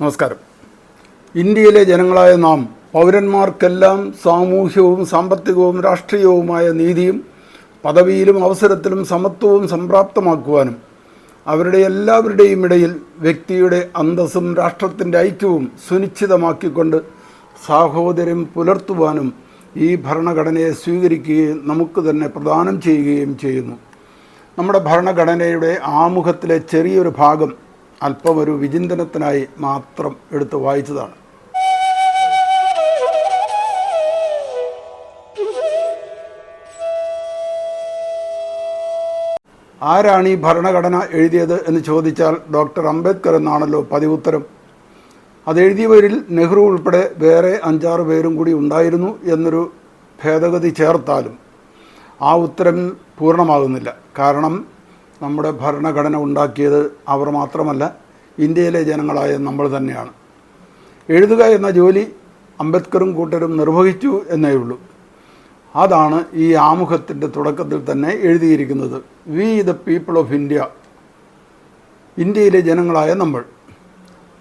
നമസ്കാരം. ഇന്ത്യയിലെ ജനങ്ങളായ നാം പൗരന്മാർക്കെല്ലാം സാമൂഹ്യവും സാമ്പത്തികവും രാഷ്ട്രീയവുമായ നീതിയും പദവിയിലും അവസരത്തിലും സമത്വവും സംപ്രാപ്തമാക്കുവാനും അവരുടെ എല്ലാവരുടെയും ഇടയിൽ വ്യക്തിയുടെ അന്തസ്സും രാഷ്ട്രത്തിന്റെ ഐക്യവും സുനിശ്ചിതമാക്കിക്കൊണ്ട് സാഹോദര്യം പുലർത്തുവാനും ഈ ഭരണഘടനയെ സ്വീകരിക്കുകയും നമുക്ക് തന്നെ പ്രദാനം ചെയ്യുകയും ചെയ്യുന്നു. നമ്മുടെ ഭരണഘടനയുടെ ആമുഖത്തിലെ ചെറിയൊരു ഭാഗം അല്പം ഒരു വിചിന്തനത്തിനായി മാത്രം എടുത്ത് വായിച്ചതാണ്. ആരാണ് ഈ ഭരണഘടന എഴുതിയത് എന്ന് ചോദിച്ചാൽ ഡോക്ടർ അംബേദ്കർ എന്നാണല്ലോ പതിവുത്തരം. അത് എഴുതിയവരിൽ നെഹ്റു ഉൾപ്പെടെ വേറെ അഞ്ചാറ് പേരും കൂടി ഉണ്ടായിരുന്നു എന്നൊരു ഭേദഗതി ചേർത്താലും ആ ഉത്തരം പൂർണമാകുന്നില്ല. കാരണം നമ്മുടെ ഭരണഘടന ഉണ്ടാക്കിയത് അവർ മാത്രമല്ല ഇന്ത്യയിലെ ജനങ്ങളായ നമ്മൾ തന്നെയാണ്. എഴുതുക എന്ന ജോലി അംബേദ്കറും കൂട്ടരും നിർവഹിച്ചു എന്നേ ഉള്ളൂ. അതാണ് ഈ ആമുഖത്തിന്റെ തുടക്കത്തിൽ തന്നെ എഴുതിയിരിക്കുന്നത്. We the people of India ഇന്ത്യയിലെ ജനങ്ങളായ നമ്മൾ.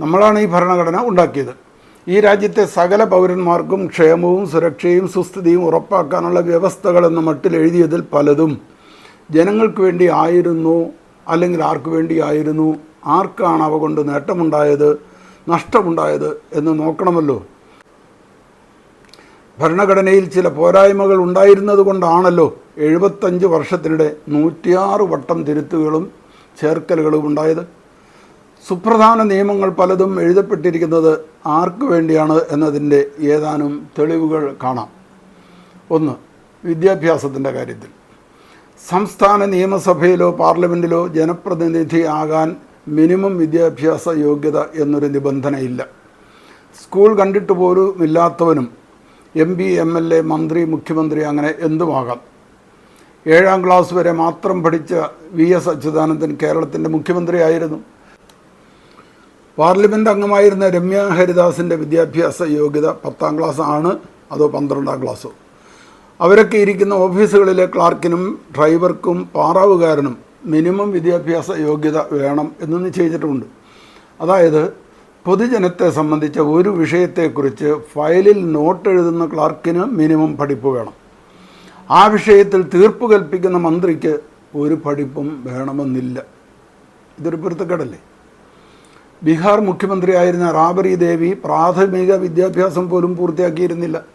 നമ്മളാണ് ഈ ഭരണഘടന ഉണ്ടാക്കിയത്. ഈ രാജ്യത്തെ സകല പൗരന്മാർക്കും ക്ഷേമവും സുരക്ഷയും സുസ്ഥിതിയും ഉറപ്പാക്കാനുള്ള വ്യവസ്ഥകൾ എന്ന മട്ടിൽ എഴുതിയതിൽ പലതും ജനങ്ങൾക്ക് വേണ്ടി ആയിരുന്നു അല്ലെങ്കിൽ ആർക്ക് വേണ്ടി ആയിരുന്നു? ആർക്കാണ് അവ കൊണ്ട് നേട്ടമുണ്ടായത് നഷ്ടമുണ്ടായത് എന്ന് നോക്കണമല്ലോ. ഭരണഘടനയിൽ ചില പോരായ്മകൾ ഉണ്ടായിരുന്നത് കൊണ്ടാണല്ലോ എഴുപത്തഞ്ച് വർഷത്തിനിടെ നൂറ്റിയാറ് വട്ടം തിരുത്തുകളും ചേർക്കലുകളും ഉണ്ടായത്. സുപ്രധാന നിയമങ്ങൾ പലതും എഴുതപ്പെട്ടിരിക്കുന്നത് ആർക്കു വേണ്ടിയാണ് എന്നതിന്റെ ഏതാനും തെളിവുകൾ കാണാം. ഒന്ന് വിദ്യാഭ്യാസത്തിന്റെ കാര്യത്തിൽ. സംസ്ഥാന നിയമസഭയിലോ പാർലമെന്റിലോ ജനപ്രതിനിധിയാകാൻ മിനിമം വിദ്യാഭ്യാസ യോഗ്യത എന്നൊരു നിബന്ധനയില്ല. സ്കൂൾ കണ്ടിട്ട് പോലും ഇല്ലാത്തവനും M P M L A മന്ത്രി മുഖ്യമന്ത്രി അങ്ങനെ എന്തുമാകാം? ഏഴാം ക്ലാസ് വരെ മാത്രം പഠിച്ച വി എസ് അച്യുതാനന്ദൻ കേരളത്തിന്റെ മുഖ്യമന്ത്രിയായിരുന്നു പാർലമെന്റ് അംഗമായിരുന്ന രമ്യ ഹരിദാസിന്റെ വിദ്യാഭ്യാസ യോഗ്യത പത്താം ക്ലാസ് ആണ് അതോ പന്ത്രണ്ടാം ക്ലാസ്സോ? അവരൊക്കെ ഇരിക്കുന്ന ഓഫീസുകളിലെ ക്ലാർക്കിനും ഡ്രൈവർക്കും പാറാവുകാരനും മിനിമം വിദ്യാഭ്യാസ യോഗ്യത വേണം എന്ന് നിശ്ചയിച്ചിട്ടുമുണ്ട് അതായത് പൊതുജനത്തെ സംബന്ധിച്ച ഒരു വിഷയത്തെക്കുറിച്ച് ഫയലിൽ നോട്ട് എഴുതുന്ന ക്ലാർക്കിന് മിനിമം പഠിപ്പ് വേണം. ആ വിഷയത്തിൽ തീർപ്പ് കൽപ്പിക്കുന്ന മന്ത്രിക്ക് ഒരു പഠിപ്പും വേണമെന്നില്ല. ഇതൊരു പൊരുത്തക്കേടല്ലേ? ബീഹാർ മുഖ്യമന്ത്രിയായിരുന്ന റാബറി ദേവി പ്രാഥമിക വിദ്യാഭ്യാസം പോലും പൂർത്തിയാക്കിയിരുന്നില്ല.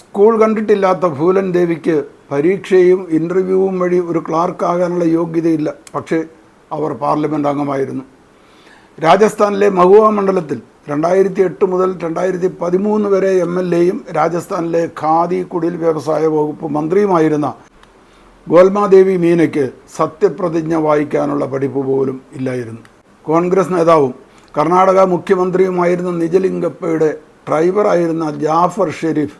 സ്കൂൾ കണ്ടിട്ടില്ലാത്ത ഭൂലൻ ദേവിക്ക് പരീക്ഷയും ഇന്റർവ്യൂവും വഴി ഒരു ക്ലാർക്കാകാനുള്ള യോഗ്യതയില്ല. പക്ഷേ അവർ പാർലമെന്റ് അംഗമായിരുന്നു. രാജസ്ഥാനിലെ മഹുവ മണ്ഡലത്തിൽ രണ്ടായിരത്തി എട്ട് മുതൽ രണ്ടായിരത്തി പതിമൂന്ന് വരെ എം എൽ എയും രാജസ്ഥാനിലെ ഖാദി കുടിൽ വ്യവസായ വകുപ്പ് മന്ത്രിയുമായിരുന്ന ഗോൽമാദേവി മീനയ്ക്ക് സത്യപ്രതിജ്ഞ വായിക്കാനുള്ള പഠിപ്പ് പോലും ഇല്ലായിരുന്നു. കോൺഗ്രസ് നേതാവും കർണാടക മുഖ്യമന്ത്രിയുമായിരുന്ന നിജലിംഗപ്പയുടെ ഡ്രൈവറായിരുന്ന ജാഫർ ഷെരീഫ്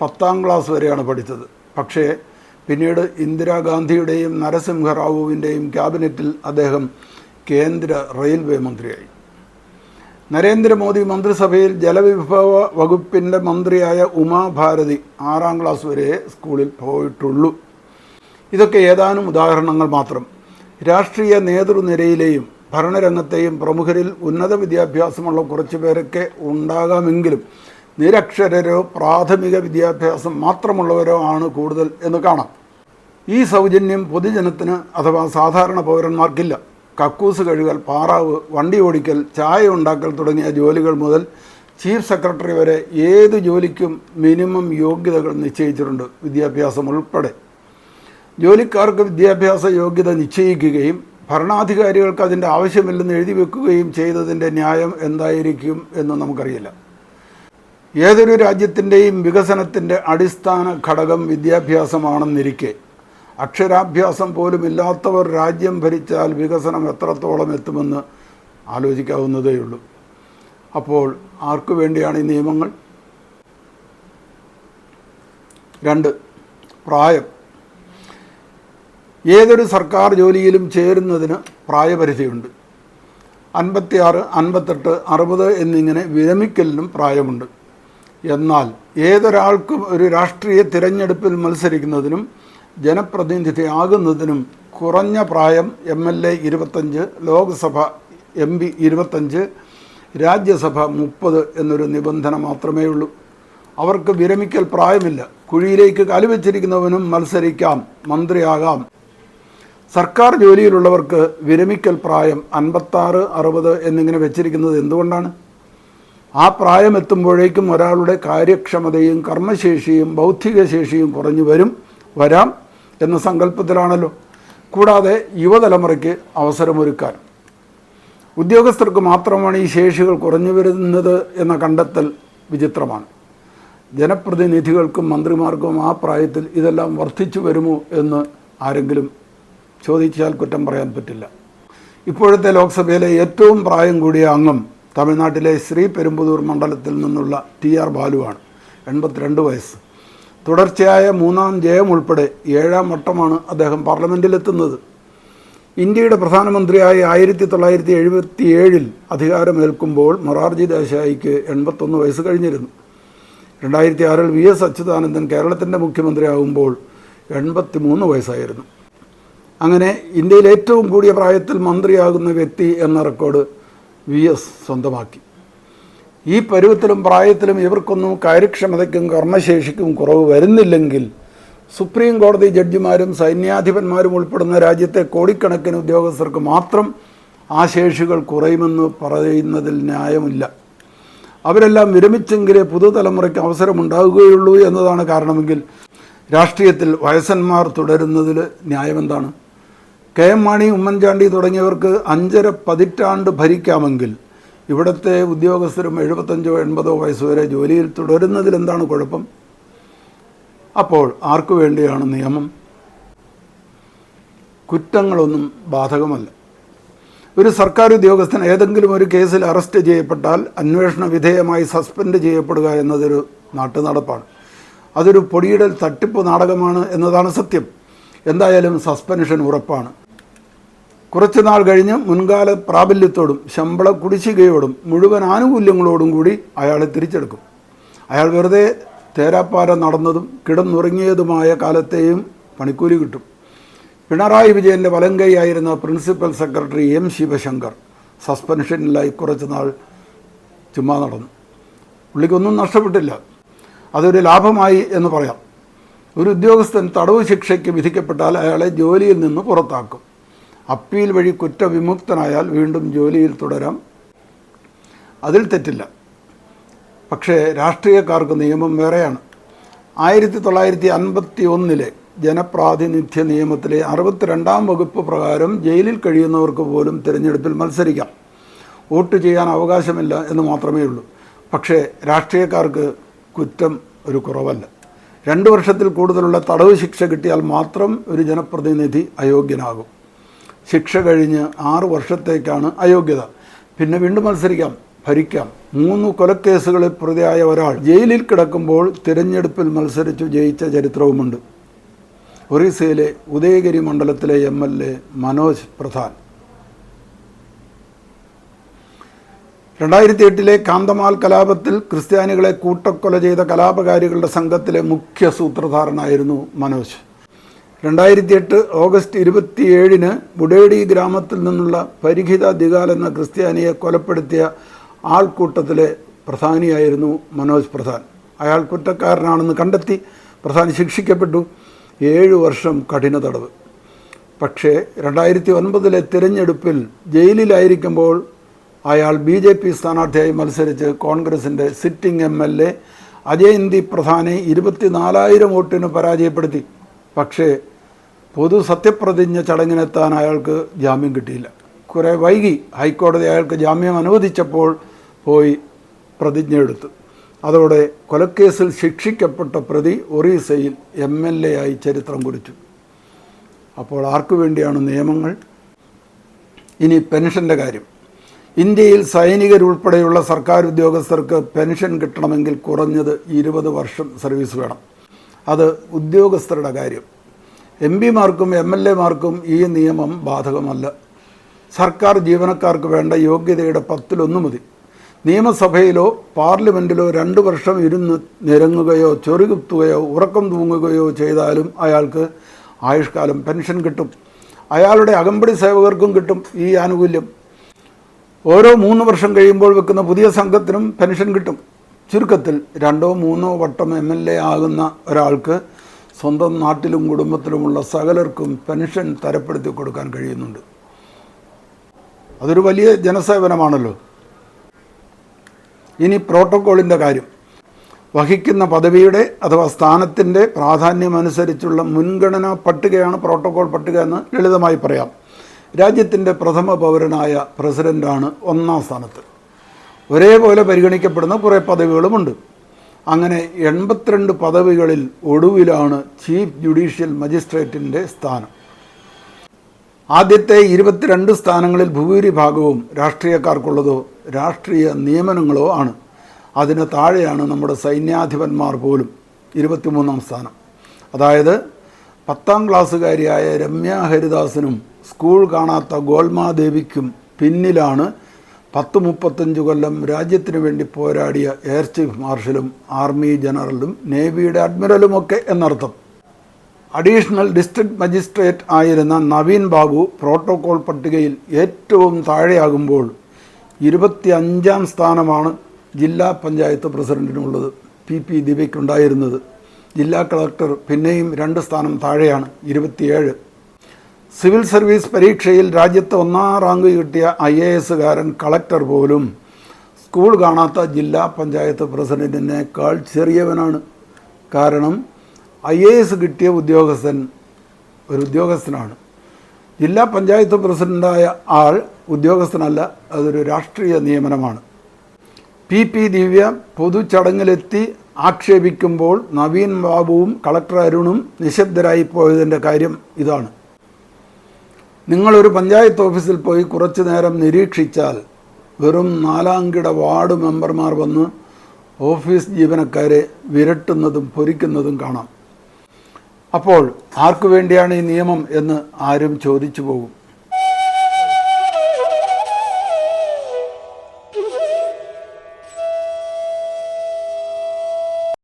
പത്താം ക്ലാസ് വരെയാണ് പഠിച്ചത്. പക്ഷേ പിന്നീട് ഇന്ദിരാഗാന്ധിയുടെയും നരസിംഹറാവുവിന്റെയും ക്യാബിനറ്റിൽ അദ്ദേഹം കേന്ദ്ര റെയിൽവേ മന്ത്രിയായി. നരേന്ദ്രമോദി മന്ത്രിസഭയിൽ ജലവിഭവ വകുപ്പിന്റെ മന്ത്രിയായ ഉമാഭാരതി ആറാം ക്ലാസ് വരെ സ്കൂളിൽ പോയിട്ടുള്ളൂ. ഇതൊക്കെ ഏതാനും ഉദാഹരണങ്ങൾ മാത്രം. രാഷ്ട്രീയ നേതൃനിരയിലെയും ഭരണരംഗത്തെയും പ്രമുഖരിൽ ഉന്നത വിദ്യാഭ്യാസമുള്ള കുറച്ച് പേരൊക്കെ ഉണ്ടാകാമെങ്കിലും നിരക്ഷരരോ പ്രാഥമിക വിദ്യാഭ്യാസം മാത്രമുള്ളവരോ ആണ് കൂടുതൽ എന്ന് കാണാം. ഈ സൗജന്യം പൊതുജനത്തിന് അഥവാ സാധാരണ പൗരന്മാർക്കില്ല. കക്കൂസ് കഴുകൽ പാറാവ് വണ്ടി ഓടിക്കൽ ചായ ഉണ്ടാക്കൽ തുടങ്ങിയ ജോലികൾ മുതൽ ചീഫ് സെക്രട്ടറി വരെ ഏത് ജോലിക്കും മിനിമം യോഗ്യതകൾ നിശ്ചയിച്ചിട്ടുണ്ട് വിദ്യാഭ്യാസം ഉൾപ്പെടെ. ജോലിക്കാർക്ക് വിദ്യാഭ്യാസ യോഗ്യത നിശ്ചയിക്കുകയും ഭരണാധികാരികൾക്ക് അതിന്റെ ആവശ്യമില്ലെന്ന് എഴുതി വെക്കുകയും ചെയ്തതിന്റെ ന്യായം എന്തായിരിക്കും എന്ന് നമുക്കറിയില്ല. ഏതൊരു രാജ്യത്തിന്റെയും വികസനത്തിന്റെ അടിസ്ഥാന ഘടകം വിദ്യാഭ്യാസമാണെന്നിരിക്കെ. അക്ഷരാഭ്യാസം പോലും ഇല്ലാത്തവർ രാജ്യം ഭരിച്ചാൽ വികസനം എത്രത്തോളം എത്തുമെന്ന് ആലോചിക്കാവുന്നതേയുള്ളൂ. അപ്പോൾ ആർക്കു വേണ്ടിയാണ് ഈ നിയമങ്ങൾ? രണ്ട് പ്രായം. ഏതൊരു സർക്കാർ ജോലിയിലും ചേരുന്നതിന് പ്രായപരിധിയുണ്ട്. അൻപത്തിയാറ് അൻപത്തെട്ട് അറുപത് എന്നിങ്ങനെ വിരമിക്കലിനും പ്രായമുണ്ട്. എന്നാൽ ഏതൊരാൾക്കും ഒരു രാഷ്ട്രീയ തിരഞ്ഞെടുപ്പിൽ മത്സരിക്കുന്നതിനും ജനപ്രതിനിധിയാകുന്നതിനും കുറഞ്ഞ പ്രായം എം എൽ എ ഇരുപത്തഞ്ച് ലോക്സഭ എം പി ഇരുപത്തഞ്ച് രാജ്യസഭ മുപ്പത് എന്നൊരു നിബന്ധന മാത്രമേ ഉള്ളൂ. അവർക്ക് വിരമിക്കൽ പ്രായമില്ല. കുഴിയിലേക്ക് കാലുവെച്ചിരിക്കുന്നവനും മത്സരിക്കാം മന്ത്രിയാകാം. സർക്കാർ ജോലിയിലുള്ളവർക്ക് വിരമിക്കൽ പ്രായം അൻപത്താറ് അറുപത് എന്നിങ്ങനെ വെച്ചിരിക്കുന്നത് എന്തുകൊണ്ടാണ്? ആ പ്രായം എത്തുമ്പോഴേക്കും ഒരാളുടെ കാര്യക്ഷമതയും കർമ്മശേഷിയും ബൗദ്ധിക ശേഷിയും കുറഞ്ഞു വരും വരാം എന്ന സങ്കല്പത്തിലാണല്ലോ. കൂടാതെ യുവതലമുറയ്ക്ക് അവസരമൊരുക്കാൻ. ഉദ്യോഗസ്ഥർക്ക് മാത്രമാണ് ഈ ശേഷികൾ കുറഞ്ഞു വരുന്നത് എന്ന കണ്ടെത്തൽ വിചിത്രമാണ്. ജനപ്രതിനിധികൾക്കും മന്ത്രിമാർക്കും ആ പ്രായത്തിൽ ഇതെല്ലാം വർദ്ധിച്ചു വരുമോ എന്ന് ആരെങ്കിലും ചോദിച്ചാൽ കുറ്റം പറയാൻ പറ്റില്ല. ഇപ്പോഴത്തെ ലോക്സഭയിലെ ഏറ്റവും പ്രായം കൂടിയ അംഗം തമിഴ്നാട്ടിലെ ശ്രീ പെരുമ്പുതൂർ മണ്ഡലത്തിൽ നിന്നുള്ള ടി ആർ ബാലുവാണ് എൺപത്തിരണ്ട് വയസ്സ്. തുടർച്ചയായ മൂന്നാം ജയം ഉൾപ്പെടെ ഏഴാം വട്ടമാണ് അദ്ദേഹം പാർലമെന്റിലെത്തുന്നത് ഇന്ത്യയുടെ പ്രധാനമന്ത്രിയായി ആയിരത്തി തൊള്ളായിരത്തി എഴുപത്തി ഏഴിൽ അധികാരമേൽക്കുമ്പോൾ മൊറാർജി ദേശായിക്ക് എൺപത്തൊന്ന് വയസ്സ് കഴിഞ്ഞിരുന്നു. രണ്ടായിരത്തി ആറിൽ വി എസ് അച്യുതാനന്ദൻ കേരളത്തിന്റെ മുഖ്യമന്ത്രിയാകുമ്പോൾ എൺപത്തി മൂന്ന് വയസ്സായിരുന്നു. അങ്ങനെ ഇന്ത്യയിൽ ഏറ്റവും കൂടിയ പ്രായത്തിൽ മന്ത്രിയാകുന്ന വ്യക്തി എന്ന റെക്കോർഡ് വി എസ് സ്വന്തമാക്കി. ഈ പരുവത്തിലും പ്രായത്തിലും ഇവർക്കൊന്നും കാര്യക്ഷമതയ്ക്കും കർമ്മശേഷിക്കും കുറവ് വരുന്നില്ലെങ്കിൽ സുപ്രീം കോടതി ജഡ്ജിമാരും സൈന്യാധിപന്മാരും ഉൾപ്പെടുന്ന രാജ്യത്തെ കോടിക്കണക്കിന് ഉദ്യോഗസ്ഥർക്ക് മാത്രം ആ ശേഷികൾ കുറയുമെന്ന് പറയുന്നതിൽ ന്യായമില്ല. അവരെല്ലാം വിരമിച്ചെങ്കിലേ പുതുതലമുറയ്ക്ക് അവസരമുണ്ടാകുകയുള്ളൂ എന്നതാണ് കാരണമെങ്കിൽ രാഷ്ട്രീയത്തിൽ വയസ്സന്മാർ തുടരുന്നതിൽ ന്യായമെന്താണ്? കെ എം മാണി ഉമ്മൻചാണ്ടി തുടങ്ങിയവർക്ക് അഞ്ചര പതിറ്റാണ്ട് ഭരിക്കാമെങ്കിൽ ഇവിടുത്തെ ഉദ്യോഗസ്ഥരും എഴുപത്തഞ്ചോ എൺപതോ വയസ്സ് വരെ ജോലിയിൽ തുടരുന്നതിൽ എന്താണ് കുഴപ്പം? അപ്പോൾ ആർക്കു വേണ്ടിയാണ് നിയമം? കുറ്റങ്ങളൊന്നും ബാധകമല്ല. ഒരു സർക്കാർ ഉദ്യോഗസ്ഥൻ ഏതെങ്കിലും ഒരു കേസിൽ അറസ്റ്റ് ചെയ്യപ്പെട്ടാൽ അന്വേഷണ വിധേയമായി സസ്പെൻഡ് ചെയ്യപ്പെടുക എന്നതൊരു നാട്ടു നടപ്പാണ് അതൊരു പൊടിയിടൽ തട്ടിപ്പ് നാടകമാണ് എന്നതാണ് സത്യം. എന്തായാലും സസ്പെൻഷൻ ഉറപ്പാണ്. കുറച്ച് നാൾ കഴിഞ്ഞ് മുൻകാല പ്രാബല്യത്തോടും ശമ്പള കുടിശ്ശികയോടും മുഴുവൻ ആനുകൂല്യങ്ങളോടും കൂടി അയാളെ തിരിച്ചെടുക്കും. അയാൾ വെറുതെ തേരാപ്പാര നടന്നതും കിടന്നുറങ്ങിയതുമായ കാലത്തെയും പണിക്കൂലി കിട്ടും. പിണറായി വിജയന്റെ വലങ്കൈയായിരുന്ന പ്രിൻസിപ്പൽ സെക്രട്ടറി എം ശിവശങ്കർ സസ്പെൻഷനിലായി കുറച്ച് നാൾ ചുമ്മാ നടന്നു. പുള്ളിക്കൊന്നും നഷ്ടപ്പെട്ടില്ല. അതൊരു ലാഭമായി എന്ന് പറയാം. ഒരു ഉദ്യോഗസ്ഥൻ തടവ് ശിക്ഷയ്ക്ക് വിധിക്കപ്പെട്ടാൽ അയാളെ ജോലിയിൽ നിന്ന് പുറത്താക്കും. അപ്പീൽ വഴി കുറ്റവിമുക്തനായാൽ വീണ്ടും ജോലിയിൽ തുടരാം. അതിൽ തെറ്റില്ല. പക്ഷേ രാഷ്ട്രീയക്കാർക്ക് നിയമം വേറെയാണ്. ആയിരത്തി തൊള്ളായിരത്തി അൻപത്തി ഒന്നിലെ ജനപ്രാതിനിധ്യ നിയമത്തിലെ അറുപത്തിരണ്ടാം വകുപ്പ് പ്രകാരം ജയിലിൽ കഴിയുന്നവർക്ക് പോലും തിരഞ്ഞെടുപ്പിൽ മത്സരിക്കാം. വോട്ട് ചെയ്യാൻ അവകാശമില്ല എന്ന് മാത്രമേ ഉള്ളൂ. പക്ഷേ രാഷ്ട്രീയക്കാർക്ക് കുറ്റം ഒരു കുറവല്ല. രണ്ട് വർഷത്തിൽ കൂടുതലുള്ള തടവ് ശിക്ഷ കിട്ടിയാൽ മാത്രം ഒരു ജനപ്രതിനിധി അയോഗ്യനാകും. ശിക്ഷ കഴിഞ്ഞ് ആറ് വർഷത്തേക്കാണ് അയോഗ്യത. പിന്നെ വീണ്ടും മത്സരിക്കാം ഭരിക്കാം. മൂന്ന് കൊലക്കേസുകളിൽ പ്രതിയായ ഒരാൾ ജയിലിൽ കിടക്കുമ്പോൾ തിരഞ്ഞെടുപ്പിൽ മത്സരിച്ചു ജയിച്ച ചരിത്രവുമുണ്ട്. ഒറീസയിലെ ഉദയഗിരി മണ്ഡലത്തിലെ M L A Manoj Pradhan. രണ്ടായിരത്തി എട്ടിലെ കാന്തമാൽ കലാപത്തിൽ ക്രിസ്ത്യാനികളെ കൂട്ടക്കൊല ചെയ്ത കലാപകാരികളുടെ സംഘത്തിലെ മുഖ്യ സൂത്രധാരനായിരുന്നു മനോജ്. രണ്ടായിരത്തി എട്ട് ഓഗസ്റ്റ് ഇരുപത്തിയേഴിന് ബുഡേഡി ഗ്രാമത്തിൽ നിന്നുള്ള പരിഹിത ദിഗാൽ എന്ന ക്രിസ്ത്യാനിയെ കൊലപ്പെടുത്തിയ ആൾക്കൂട്ടത്തിലെ പ്രധാനിയായിരുന്നു മനോജ് പ്രധാൻ. അയാൾ കുറ്റക്കാരനാണെന്ന് കണ്ടെത്തി പ്രധാൻ ശിക്ഷിക്കപ്പെട്ടു. ഏഴ് വർഷം കഠിന തടവ്. പക്ഷേ രണ്ടായിരത്തി ഒൻപതിലെ തിരഞ്ഞെടുപ്പിൽ ജയിലിലായിരിക്കുമ്പോൾ അയാൾ ബി ജെ പി സ്ഥാനാർത്ഥിയായി മത്സരിച്ച് കോൺഗ്രസിന്റെ sitting M L A Ajayanti പ്രധാനെ ഇരുപത്തിനാലായിരം വോട്ടിന് പരാജയപ്പെടുത്തി. പക്ഷേ പൊതു സത്യപ്രതിജ്ഞ ചടങ്ങിനെത്താൻ അയാൾക്ക് ജാമ്യം കിട്ടിയില്ല. കുറെ വൈകി ഹൈക്കോടതി അയാൾക്ക് ജാമ്യം അനുവദിച്ചപ്പോൾ പോയി പ്രതിജ്ഞ എടുത്തു. അതോടെ കൊലക്കേസിൽ ശിക്ഷിക്കപ്പെട്ട പ്രതി ഒറീസയിൽ എം എൽ എ ആയി ചരിത്രം കുറിച്ചു. അപ്പോൾ ആർക്കു വേണ്ടിയാണ് നിയമങ്ങൾ? ഇനി പെൻഷന്റെ കാര്യം. ഇന്ത്യയിൽ സൈനികരുൾപ്പെടെയുള്ള സർക്കാർ ഉദ്യോഗസ്ഥർക്ക് പെൻഷൻ കിട്ടണമെങ്കിൽ കുറഞ്ഞത് ഇരുപത് വർഷം സർവീസ് വേണം. അത് ഉദ്യോഗസ്ഥരുടെ കാര്യം. എം പിമാർക്കും എം എൽ എമാർക്കും ഈ നിയമം ബാധകമല്ല. സർക്കാർ ജീവനക്കാർക്ക് വേണ്ട യോഗ്യതയുടെ പത്തിലൊന്ന് മതി. നിയമസഭയിലോ പാർലമെന്റിലോ രണ്ട് വർഷം ഇരുന്ന് നിരങ്ങുകയോ ചെറുകുത്തുകയോ ഉറക്കം തൂങ്ങുകയോ ചെയ്താലും അയാൾക്ക് ആയുഷ്കാലം പെൻഷൻ കിട്ടും. അയാളുടെ അകമ്പടി സേവകർക്കും കിട്ടും ഈ ആനുകൂല്യം. ഓരോ മൂന്ന് വർഷം കഴിയുമ്പോൾ വെക്കുന്ന പുതിയ സംഘത്തിനും പെൻഷൻ കിട്ടും. ചുരുക്കത്തിൽ രണ്ടോ മൂന്നോ വട്ടം എം എൽ എ ആകുന്ന ഒരാൾക്ക് സ്വന്തം നാട്ടിലും കുടുംബത്തിലുമുള്ള സകലർക്കും പെൻഷൻ തരപ്പെടുത്തി കൊടുക്കാൻ കഴിയുന്നുണ്ട്. അതൊരു വലിയ ജനസേവനമാണല്ലോ. ഇനി പ്രോട്ടോക്കോളിന്റെ കാര്യം. വഹിക്കുന്ന പദവിയുടെ അഥവാ സ്ഥാനത്തിന്റെ പ്രാധാന്യമനുസരിച്ചുള്ള മുൻഗണനാ പട്ടികയാണ് പ്രോട്ടോകോൾ പട്ടിക എന്ന് ലളിതമായി പറയാം. രാജ്യത്തിന്റെ പ്രഥമ പൗരനായ പ്രസിഡന്റാണ് ഒന്നാം സ്ഥാനത്ത്. ഒരേപോലെ പരിഗണിക്കപ്പെടുന്ന കുറേ പദവികളുമുണ്ട്. അങ്ങനെ എൺപത്തിരണ്ട് പദവികളിൽ ഒടുവിലാണ് ചീഫ് ജുഡീഷ്യൽ മജിസ്ട്രേറ്റിന്റെ സ്ഥാനം. ആദ്യത്തെ ഇരുപത്തിരണ്ട് സ്ഥാനങ്ങളിൽ ഭൂരിഭാഗവും രാഷ്ട്രീയക്കാർക്കുള്ളതോ രാഷ്ട്രീയ നിയമനങ്ങളോ ആണ്. അതിന് താഴെയാണ് നമ്മുടെ സൈന്യാധിപന്മാർ പോലും ഇരുപത്തിമൂന്നാം സ്ഥാനം. അതായത് പത്താം ക്ലാസ്സുകാരിയായ രമ്യ ഹരിദാസിനും സ്കൂൾ കാണാത്ത ഗോൽമാദേവിക്കും പിന്നിലാണ് പത്ത് മുപ്പത്തഞ്ച് കൊല്ലം രാജ്യത്തിനു വേണ്ടി പോരാടിയ എയർ ചീഫ് മാർഷലും ആർമി ജനറലും നേവിയുടെ അഡ്മിറലുമൊക്കെ എന്നർത്ഥം. അഡീഷണൽ ഡിസ്ട്രിക്ട് മജിസ്ട്രേറ്റ് ആയിരുന്ന നവീൻ ബാബു പ്രോട്ടോകോൾ പട്ടികയിൽ ഏറ്റവും താഴെയാകുമ്പോൾ ഇരുപത്തി അഞ്ചാം സ്ഥാനമാണ് ജില്ലാ പഞ്ചായത്ത് പ്രസിഡന്റിനുള്ളത്. പി പി ദിവയ്ക്കുണ്ടായിരുന്നത് ജില്ലാ കളക്ടർ പിന്നെയും രണ്ട് സ്ഥാനം താഴെയാണ് ഇരുപത്തിയേഴ്. സിവിൽ സർവീസ് പരീക്ഷയിൽ രാജ്യത്ത് ഒന്നാം റാങ്ക് കിട്ടിയ ഐ എ എസുകാരൻ കളക്ടർ പോലും സ്കൂൾ കാണാത്ത ജില്ലാ പഞ്ചായത്ത് പ്രസിഡന്റിനേക്കാൾ ചെറിയവനാണ് കാരണം ഐ എ എസ് കിട്ടിയ ഉദ്യോഗസ്ഥൻ ഒരു ഉദ്യോഗസ്ഥനാണ്. ജില്ലാ പഞ്ചായത്ത് പ്രസിഡന്റായ ആൾ ഉദ്യോഗസ്ഥനല്ല അതൊരു രാഷ്ട്രീയ നിയമനമാണ്. പി. പി. ദിവ്യ പൊതുചടങ്ങിലെത്തി ആക്ഷേപിക്കുമ്പോൾ നവീൻ ബാബുവും കളക്ടർ അരുണും നിശബ്ദരായി പോയതിന്റെ കാര്യം ഇതാണ്. നിങ്ങളൊരു പഞ്ചായത്ത് ഓഫീസിൽ പോയി കുറച്ചു നേരം നിരീക്ഷിച്ചാൽ വെറും നാലാംകിട വാർഡ് മെമ്പർമാർ വന്ന് ഓഫീസ് ജീവനക്കാരെ വിരട്ടുന്നതും പൊരിക്കുന്നതും കാണാം. അപ്പോൾ ആർക്കു വേണ്ടിയാണ് ഈ നിയമം എന്ന് ആരും ചോദിച്ചു പോകും.